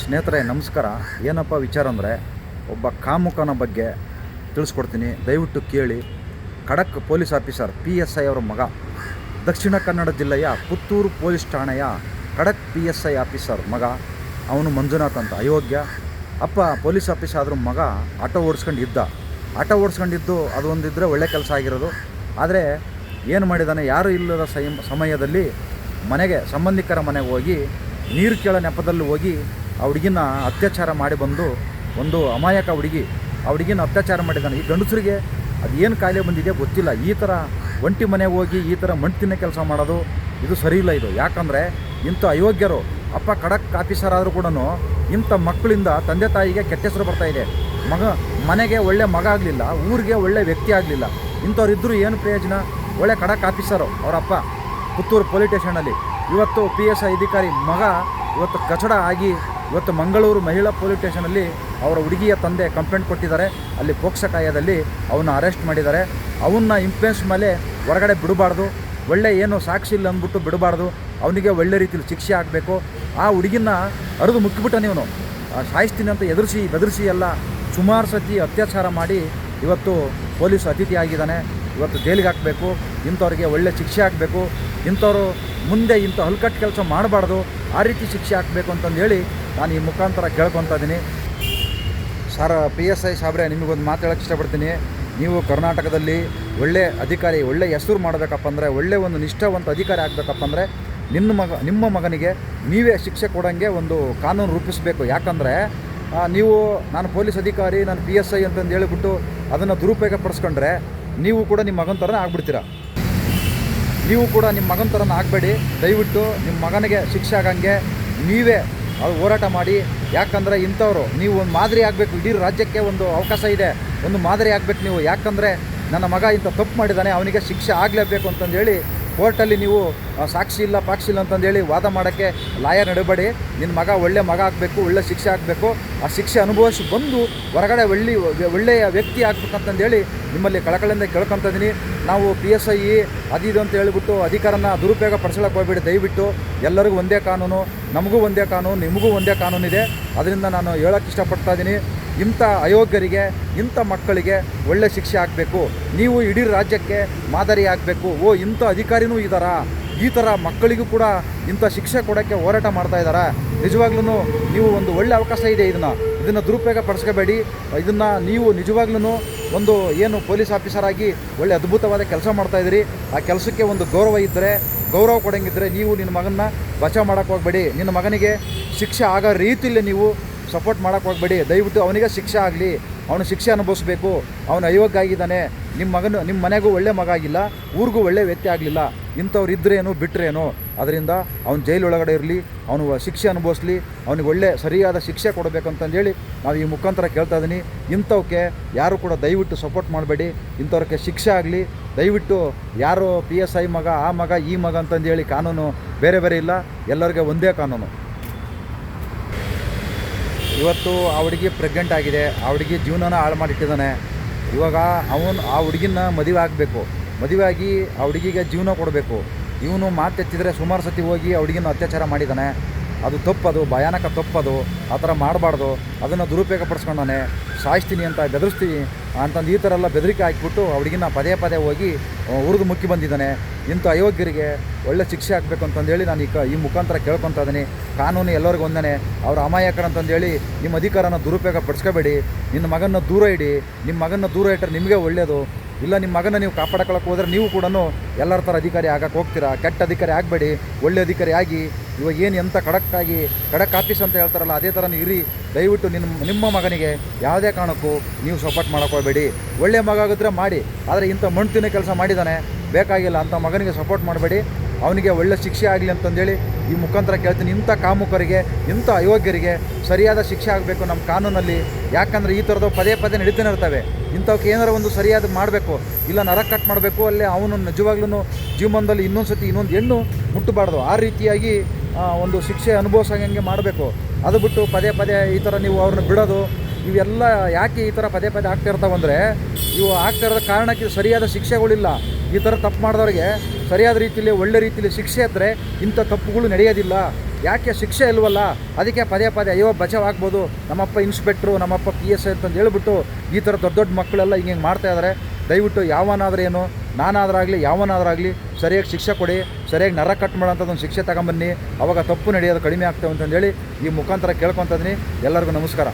ಸ್ನೇಹಿತರೆ, ನಮಸ್ಕಾರ. ಏನಪ್ಪ ವಿಚಾರ ಅಂದರೆ, ಒಬ್ಬ ಕಾಮುಕನ ಬಗ್ಗೆ ತಿಳಿಸ್ಕೊಡ್ತೀನಿ. ದಯವಿಟ್ಟು ಕೇಳಿ. ಖಡಕ್ police officer P S I ಅವರ ಮಗ, ದಕ್ಷಿಣ ಕನ್ನಡ ಜಿಲ್ಲೆಯ ಪುತ್ತೂರು ಪೊಲೀಸ್ ಠಾಣೆಯ ಖಡಕ್ ಪಿ ಎಸ್ ಐ ಆಫೀಸರ್ ಮಗ, ಅವನು ಮಂಜುನಾಥ್ ಅಂತ. ಅಯೋಗ್ಯ. ಅಪ್ಪ ಪೊಲೀಸ್ ಆಫೀಸ್ ಆದರೂ ಮಗ ಆಟೋ ಓಡಿಸ್ಕೊಂಡು ಇದ್ದ. ಆಟೋ ಓಡಿಸ್ಕೊಂಡಿದ್ದು ಅದು ಒಂದಿದ್ದರೆ ಒಳ್ಳೆ ಕೆಲಸ ಆಗಿರೋದು. ಆದರೆ ಏನು ಮಾಡಿದ್ದಾನೆ ಯಾರೂ ಇಲ್ಲದ ಸಮಯದಲ್ಲಿ ಮನೆಗೆ, ಸಂಬಂಧಿಕರ ಮನೆಗೆ ಹೋಗಿ ನೀರು ಕೇಳೋ ನೆಪದಲ್ಲಿ ಹೋಗಿ ಆ ಹುಡುಗಿನ ಅತ್ಯಾಚಾರ ಮಾಡಿ ಬಂದು ಒಂದು ಅಮಾಯಕ ಹುಡುಗಿ, ಆ ಹುಡುಗಿನ ಅತ್ಯಾಚಾರ ಮಾಡಿದ್ದಾನೆ. ಈ ಗಂಡಸರಿಗೆ ಅದು ಏನು ಕಾಯಿಲೆ ಬಂದಿದೆ ಗೊತ್ತಿಲ್ಲ. ಈ ಥರ ಒಂಟಿ ಮನೆಗೆ ಹೋಗಿ ಈ ಥರ ಮಣ್ಣು ತಿನ್ನೋ ಕೆಲಸ ಮಾಡೋದು, ಇದು ಸರಿ ಇಲ್ಲ ಇದು. ಯಾಕಂದರೆ ಇಂಥ ಅಯೋಗ್ಯರು, ಅಪ್ಪ ಖಡಕ್ ಆಫೀಸರ್ ಆದರೂ ಕೂಡ ಇಂಥ ಮಕ್ಕಳಿಂದ ತಂದೆ ತಾಯಿಗೆ ಕೆಟ್ಟ ಹೆಸರು ಬರ್ತಾ ಇದೆ. ಮಗ, ಮನೆಗೆ ಒಳ್ಳೆ ಮಗ ಆಗಲಿಲ್ಲ, ಊರಿಗೆ ಒಳ್ಳೆ ವ್ಯಕ್ತಿ ಆಗಲಿಲ್ಲ. ಇಂಥವ್ರಿದ್ದರೂ ಏನು ಪ್ರಯೋಜನ? ಒಳ್ಳೆ ಖಡಕ್ ಆಫೀಸರು ಅವರಪ್ಪ ಪುತ್ತೂರು ಪೊಲೀಸ್ ಸ್ಟೇಷನಲ್ಲಿ. ಇವತ್ತು ಪಿ ಎಸ್ ಐ ಅಧಿಕಾರಿ ಮಗ ಇವತ್ತು ಕಚಡ ಆಗಿ ಇವತ್ತು ಮಂಗಳೂರು ಮಹಿಳಾ ಪೊಲೀಸ್ ಸ್ಟೇಷನಲ್ಲಿ ಅವರ ಹುಡುಗಿಯ ತಂದೆ ಕಂಪ್ಲೇಂಟ್ ಕೊಟ್ಟಿದ್ದಾರೆ. ಅಲ್ಲಿ ಪೋಕ್ಸ ಕಾಯದಲ್ಲಿ ಅವನ್ನ ಅರೆಸ್ಟ್ ಮಾಡಿದ್ದಾರೆ. ಅವನ್ನ ಇಂಪ್ಲೆನ್ಸ್ ಮೇಲೆ ಹೊರಗಡೆ ಬಿಡಬಾರ್ದು. ಒಳ್ಳೆ ಏನು ಸಾಕ್ಷಿ ಇಲ್ಲ ಅಂದ್ಬಿಟ್ಟು ಬಿಡಬಾರ್ದು. ಅವನಿಗೆ ಒಳ್ಳೆ ರೀತಿಯಲ್ಲಿ ಶಿಕ್ಷೆ ಆಗಬೇಕು. ಆ ಹುಡುಗಿನ ಅರಿದು ಮುಕ್ಕಿಬಿಟ್ಟ ನೀವನು ಸಾಯಿಸ್ತೀನಿ ಅಂತ ಎದುರಿಸಿ, ಬೆದರಿಸಿ ಎಲ್ಲ ಸುಮಾರು ಸತಿ ಅತ್ಯಾಚಾರ ಮಾಡಿ ಇವತ್ತು ಪೊಲೀಸ್ ಅತಿಥಿ ಆಗಿದ್ದಾನೆ ಇವತ್ತು ಜೈಲಿಗೆ ಹಾಕಬೇಕು. ಇಂಥವ್ರಿಗೆ ಒಳ್ಳೆ ಶಿಕ್ಷೆ ಆಗಬೇಕು. ಇಂಥವ್ರು ಮುಂದೆ ಇಂಥ ಹಲ್ಕಟ್ಟು ಕೆಲಸ ಮಾಡಬಾರ್ದು, ಆ ರೀತಿ ಶಿಕ್ಷೆ ಹಾಕಬೇಕು ಅಂತಂದು ಹೇಳಿ ನಾನು ಈ ಮುಖಾಂತರ ಕೇಳ್ಕೊತಾ ಇದ್ದೀನಿ. ಸರ್ ಪಿ ಎಸ್ ಐ ಸಾಬ್ರೆ, ನಿಮಗೊಂದು ಮಾತು ಇಷ್ಟಪಡ್ತೀನಿ. ನೀವು ಕರ್ನಾಟಕದಲ್ಲಿ ಒಳ್ಳೆ ಅಧಿಕಾರಿ, ಒಳ್ಳೆ ಹೆಸರು ಮಾಡಬೇಕಪ್ಪ ಅಂದರೆ, ಒಳ್ಳೆ ಒಂದು ನಿಷ್ಠಾವಂತ ಅಧಿಕಾರಿ ಆಗಬೇಕಪ್ಪ ಅಂದರೆ ನಿಮ್ಮ ಮಗ, ನಿಮ್ಮ ಮಗನಿಗೆ ನೀವೇ ಶಿಕ್ಷೆ ಕೊಡೋಂಗೆ ಒಂದು ಕಾನೂನು ರೂಪಿಸಬೇಕು. ಯಾಕಂದರೆ ನೀವು ನಾನು ಪೊಲೀಸ್ ಅಧಿಕಾರಿ, ನಾನು ಪಿ ಎಸ್ ಐ ಅಂತಂದು ಹೇಳಿಬಿಟ್ಟು ಅದನ್ನು ದುರುಪಯೋಗ ಪಡಿಸ್ಕೊಂಡ್ರೆ ನೀವು ಕೂಡ ನಿಮ್ಮ ಮಗನ ಥರನೇ ಆಗ್ಬಿಡ್ತೀರಾ? ನೀವು ಕೂಡ ನಿಮ್ಮ ಮಗನ ಥರನ ಆಗಬೇಡಿ. ದಯವಿಟ್ಟು ನಿಮ್ಮ ಮಗನಿಗೆ ಶಿಕ್ಷೆ ಆಗಂಗೆ ನೀವೇ ಅದು ಹೋರಾಟ ಮಾಡಿ. ಯಾಕಂದರೆ ಇಂಥವ್ರು, ನೀವು ಒಂದು ಮಾದರಿ ಆಗಬೇಕು. ಇಡೀ ರಾಜ್ಯಕ್ಕೆ ಒಂದು ಅವಕಾಶ ಇದೆ. ಒಂದು ಮಾದರಿ ಆಗಬೇಕು ನೀವು. ಯಾಕಂದರೆ ನನ್ನ ಮಗ ಇಂಥ ತಪ್ಪು ಮಾಡಿದ್ದಾನೆ ಅವನಿಗೆ ಶಿಕ್ಷೆ ಆಗಲೇಬೇಕು ಅಂತಂದೇಳಿ ಕೋರ್ಟಲ್ಲಿ ನೀವು ಸಾಕ್ಷಿ ಇಲ್ಲ, ಪಾಕ್ಷಿ ಇಲ್ಲ ಅಂತಂದೇಳಿ ವಾದ ಮಾಡೋಕ್ಕೆ ಲಾಯರ್ ನಡಬೇಡಿ. ನಿನ್ನ ಮಗ ಒಳ್ಳೆ ಮಗ ಆಗಬೇಕು, ಒಳ್ಳೆ ಶಿಕ್ಷೆ ಆಗಬೇಕು. ಆ ಶಿಕ್ಷೆ ಅನುಭವಿಸಿ ಬಂದು ಹೊರಗಡೆ ಒಳ್ಳಿ, ಒಳ್ಳೆಯ ವ್ಯಕ್ತಿ ಆಗ್ಬೇಕಂತಂದೇಳಿ ನಿಮ್ಮಲ್ಲಿ ಕಳಕಳಿಂದ ಕೇಳ್ಕೊತಿದ್ದೀನಿ ನಾವು ಪಿ ಎಸ್ ಐ ಅದು ಇದು ಅಂತ ಹೇಳ್ಬಿಟ್ಟು ಅಧಿಕಾರನ ದುರುಪಯೋಗ ಪಡಿಸಲಕ್ಕೆ ಹೋಗ್ಬೇಡಿ. ದಯವಿಟ್ಟು ಎಲ್ಲರಿಗೂ ಒಂದೇ ಕಾನೂನು, ನಮಗೂ ಒಂದೇ ಕಾನೂನು, ನಿಮಗೂ ಒಂದೇ ಕಾನೂನಿದೆ. ಅದರಿಂದ ನಾನು ಹೇಳೋಕ್ಕೆ ಇಷ್ಟಪಡ್ತಾ ಇದ್ದೀನಿ ಇಂಥ ಅಯೋಗ್ಯರಿಗೆ, ಇಂಥ ಮಕ್ಕಳಿಗೆ ಒಳ್ಳೆ ಶಿಕ್ಷೆ ಆಗಬೇಕು. ನೀವು ಇಡೀ ರಾಜ್ಯಕ್ಕೆ ಮಾದರಿ ಆಗಬೇಕು. ಓ, ಇಂಥ ಅಧಿಕಾರಿನೂ ಇದ್ದಾರಾ? ಈ ಥರ ಮಕ್ಕಳಿಗೂ ಕೂಡ ಇಂಥ ಶಿಕ್ಷೆ ಕೊಡೋಕ್ಕೆ ಹೋರಾಟ ಮಾಡ್ತಾ ಇದ್ದಾರೆ? ನಿಜವಾಗ್ಲೂ ನೀವು ಒಂದು ಒಳ್ಳೆ ಅವಕಾಶ ಇದೆ ಇದನ್ನು. ಇದನ್ನು ದುರುಪಯೋಗ ಪಡಿಸ್ಕೋಬೇಡಿ. ಇದನ್ನು ನೀವು ನಿಜವಾಗ್ಲೂ ಒಂದು ಏನು ಪೊಲೀಸ್ ಆಫೀಸರ್ ಆಗಿ ಒಳ್ಳೆ ಅದ್ಭುತವಾದ ಕೆಲಸ ಮಾಡ್ತಾ ಇದ್ದೀರಿ. ಆ ಕೆಲಸಕ್ಕೆ ಒಂದು ಗೌರವ ಇದ್ದರೆ, ಗೌರವ ಕೊಡಂಗಿದ್ರೆ ನೀವು ನಿನ್ನ ಮಗನ್ನ ಬಚಾವ್ ಮಾಡೋಕ್ಕೆ ಹೋಗಬೇಡಿ. ನಿನ್ನ ಮಗನಿಗೆ ಶಿಕ್ಷೆ ಆಗೋ ರೀತಿಯಲ್ಲಿ ನೀವು ಸಪೋರ್ಟ್ ಮಾಡೋಕ್ಕೆ ಹೋಗಬೇಡಿ. ದಯವಿಟ್ಟು ಅವನಿಗೆ ಶಿಕ್ಷೆ ಆಗಲಿ. ಅವನು ಶಿಕ್ಷೆ ಅನುಭವಿಸ್ಬೇಕು. ಅವನು ಅಯೋಗ್ಯ ಆಗಿದ್ದಾನೆ ನಿಮ್ಮ ಮಗನು ನಿಮ್ಮ ಮನೆಗೂ ಒಳ್ಳೆ ಮಗ ಆಗಿಲ್ಲ. ಊರಿಗೂ ಒಳ್ಳೆ ವ್ಯಕ್ತಿ ಆಗಲಿಲ್ಲ. ಇಂಥವ್ರು ಇದ್ರೇನು ಬಿಟ್ಟರೇನು ಅದರಿಂದ ಅವ್ನು ಜೈಲು ಒಳಗಡೆ ಇರಲಿ. ಅವನು ಶಿಕ್ಷೆ ಅನುಭವಿಸ್ಲಿ. ಅವನಿಗೆ ಒಳ್ಳೆ, ಸರಿಯಾದ ಶಿಕ್ಷೆ ಕೊಡಬೇಕು ಅಂತಂದೇಳಿ ನಾವು ಈ ಮುಖಾಂತರ ಕೇಳ್ತಾ ಇದ್ದೀನಿ ಇಂಥವಕ್ಕೆ ಯಾರು ಕೂಡ ದಯವಿಟ್ಟು ಸಪೋರ್ಟ್ ಮಾಡಬೇಡಿ. ಇಂಥವ್ರಿಗೆ ಶಿಕ್ಷೆ ಆಗಲಿ. ದಯವಿಟ್ಟು ಯಾರು ಪಿ ಎಸ್ ಐ ಮಗ, ಆ ಮಗ, ಈ ಮಗ ಅಂತಂದೇಳಿ ಕಾನೂನು ಬೇರೆ ಬೇರೆ ಇಲ್ಲ. ಎಲ್ಲರಿಗೆ ಒಂದೇ ಕಾನೂನು. ಇವತ್ತು ಆ ಹುಡುಗಿ ಪ್ರೆಗ್ನೆಂಟ್ ಆಗಿದೆ, ಆ ಹುಡುಗಿ ಜೀವನನ ಹಾಳು ಮಾಡಿಟ್ಟಿದ್ದಾನೆ. ಇವಾಗ ಅವನು ಆ ಹುಡುಗಿನ ಮದುವೆ ಆಗಬೇಕು. ಮದುವೆ ಆಗಿ ಆ ಹುಡುಗಿಗೆ ಜೀವನ ಕೊಡಬೇಕು. ಇವನು ಮಾತೆತ್ತಿದ್ರೆ ಸುಮಾರು ಸತಿ ಹೋಗಿ ಆ ಹುಡುಗಿನ ಅತ್ಯಾಚಾರ ಮಾಡಿದ್ದಾನೆ. ಅದು ತಪ್ಪದು, ಭಯಾನಕ ತಪ್ಪದು, ಆ ಥರ ಮಾಡಬಾರ್ದು. ಅದನ್ನು ದುರುಪಯೋಗ ಪಡಿಸ್ಕೊಂಡಾನೆ ಸಾಯಿಸ್ತೀನಿ ಅಂತ ಬೆದರಿಸ್ತೀನಿ ಅಂತಂದು ಈ ಥರ ಎಲ್ಲ ಬೆದರಿಕೆ ಹಾಕಿಬಿಟ್ಟು ಹುಡುಗಿನ ಪದೇ ಪದೇ ಹೋಗಿ ಉರಿದು ಮುಕ್ಕಿ ಬಂದಿದ್ದಾನೆ. ಇಂಥ ಅಯೋಗ್ಯರಿಗೆ ಒಳ್ಳೆ ಶಿಕ್ಷೆ ಆಗಬೇಕು ಅಂತಂದೇಳಿ ನಾನು ಈ ಕ, ಈ ಮುಖಾಂತರ ಕೇಳ್ಕೊತಾ ಇದ್ದೀನಿ. ಕಾನೂನು ಎಲ್ಲರಿಗೂ ಒಂದೇ ಅವ್ರ ಹೇಳಿ ನಿಮ್ಮ ಅಧಿಕಾರನ ದುರುಪಯೋಗ ಪಡಿಸ್ಕೋಬೇಡಿ. ನಿನ್ನ ಮಗನ ದೂರ ಇಡಿ. ನಿಮ್ಮ ಮಗನ ದೂರ ಇಟ್ಟರೆ ನಿಮಗೆ ಒಳ್ಳೆಯದು ಇಲ್ಲ ನಿಮ್ಮ ಮಗನ ನೀವು ಕಾಪಾಡ್ಕೊಳಕ್ಕೆ ಹೋದರೆ ನೀವು ಕೂಡ ಎಲ್ಲರ ಥರ ಅಧಿಕಾರಿ ಆಗಕ್ಕೆ ಹೋಗ್ತೀರಾ? ಕೆಟ್ಟ ಅಧಿಕಾರಿ ಆಗಬೇಡಿ. ಒಳ್ಳೆ ಅಧಿಕಾರಿ ಆಗಿ ಇವಾಗ ಏನು ಎಂಥ ಖಡಕ್ಕಾಗಿ ಖಡಕ್ ಆಫೀಸ್ ಅಂತ ಹೇಳ್ತಾರಲ್ಲ, ಅದೇ ಥರ ಇರಿ. ದಯವಿಟ್ಟು ನಿಮ್ಮ ನಿಮ್ಮ ಮಗನಿಗೆ ಯಾವುದೇ ಕಾರಣಕ್ಕೂ ನೀವು ಸಪೋರ್ಟ್ ಮಾಡೋಕೋಬೇಡಿ. ಒಳ್ಳೆಯ ಒಳ್ಳೆ ಮಗ ಆಗಿದ್ರೆ ಮಾಡಿ. ಆದರೆ ಇಂಥ ಮಣ್ಣು ತಿನ್ನೋ ಕೆಲಸ ಮಾಡಿದ್ದಾನೆ ಬೇಕಾಗಿಲ್ಲ ಅಂಥ ಮಗನಿಗೆ ಸಪೋರ್ಟ್ ಮಾಡಬೇಡಿ. ಅವನಿಗೆ ಒಳ್ಳೆ ಶಿಕ್ಷೆ ಆಗಲಿ ಅಂತಂದೇಳಿ ಈ ಮುಖಾಂತರ ಕೇಳ್ತೀನಿ. ಇಂಥ ಕಾಮುಕರಿಗೆ, ಇಂಥ ಅಯೋಗ್ಯರಿಗೆ ಸರಿಯಾದ ಶಿಕ್ಷೆ ಆಗಬೇಕು ನಮ್ಮ ಕಾನೂನಲ್ಲಿ. ಯಾಕಂದರೆ ಈ ಥರದ್ದು ಪದೇ ಪದೇ ನಡೀತಾನೆ ಇರ್ತವೆ. ಇಂಥವಕ್ಕೆ ಏನಾರ ಒಂದು ಸರಿಯಾದ ಮಾಡಬೇಕು. ಇಲ್ಲ ನರ ಕಟ್ ಮಾಡಬೇಕು, ಅಲ್ಲೇ ಅವನು ನಿಜವಾಗ್ಲೂ ಜೀವನದಲ್ಲಿ ಇನ್ನೊಂದು ಸತಿ ಇನ್ನೊಂದು ಹೆಣ್ಣು ಮುಟ್ಟಬಾರ್ದು ಆ ರೀತಿಯಾಗಿ ಒಂದು ಶಿಕ್ಷೆ ಅನುಭವಿಸಂಗೆ ಮಾಡಬೇಕು. ಅದು ಬಿಟ್ಟು ಪದೇ ಪದೇ ಈ ಥರ ನೀವು ಅವ್ರನ್ನ ಬಿಡೋದು, ಇವೆಲ್ಲ ಯಾಕೆ ಈ ಥರ ಪದೇ ಪದೇ ಆಗ್ತಾ ಇರ್ತಾವಂದರೆ ಇವು ಆಗ್ತಾ ಇರೋದ ಕಾರಣಕ್ಕೆ ಸರಿಯಾದ ಶಿಕ್ಷೆಗಳಿಲ್ಲ. ಈ ಥರ ತಪ್ಪು ಮಾಡಿದವ್ರಿಗೆ ಸರಿಯಾದ ರೀತಿಯಲ್ಲಿ ಒಳ್ಳೆ ರೀತಿಯಲ್ಲಿ ಶಿಕ್ಷೆ ಇದ್ದರೆ ಇಂಥ ತಪ್ಪುಗಳು ನಡೆಯೋದಿಲ್ಲ. ಯಾಕೆ ಶಿಕ್ಷೆ ಇಲ್ವಲ್ಲ? ಅದಕ್ಕೆ ಪದೇ ಪದೇ ಅಯ್ಯೋ ಬಚಾವ್ ಆಗ್ಬೋದು. ನಮ್ಮಪ್ಪ ಇನ್ಸ್ಪೆಕ್ಟ್ರು, ನಮ್ಮಪ್ಪ ಪಿ ಎಸ್ ಐ ಅಂತಂದು ಹೇಳ್ಬಿಟ್ಟು ಈ ಥರ ದೊಡ್ಡ ದೊಡ್ಡ ಮಕ್ಕಳೆಲ್ಲ ಹಿಂಗೆ ಮಾಡ್ತಾ ಇದ್ದಾರೆ ದಯವಿಟ್ಟು ಯಾವನಾದ್ರೇನು ನಾನಾದ್ರಾಗಲಿ, ಯಾವನಾದ್ರಾಗಲಿ ಸರಿಯಾಗಿ ಶಿಕ್ಷೆ ಕೊಡಿ, ಸರಿಯಾಗಿ ನರ ಕಟ್ ಮಾಡೋಂಥದ್ದೊಂದು ಶಿಕ್ಷೆ ತಗೊಂಬನ್ನಿ, ಅವಾಗ ತಪ್ಪು ನಡೆಯೋದು ಕಡಿಮೆ ಆಗ್ತವೆ ಅಂತಂದೇಳಿ ಈ ಮುಖಾಂತರ ಕೇಳ್ಕೊತಿದ್ದೀನಿ ಎಲ್ಲರಿಗೂ ನಮಸ್ಕಾರ.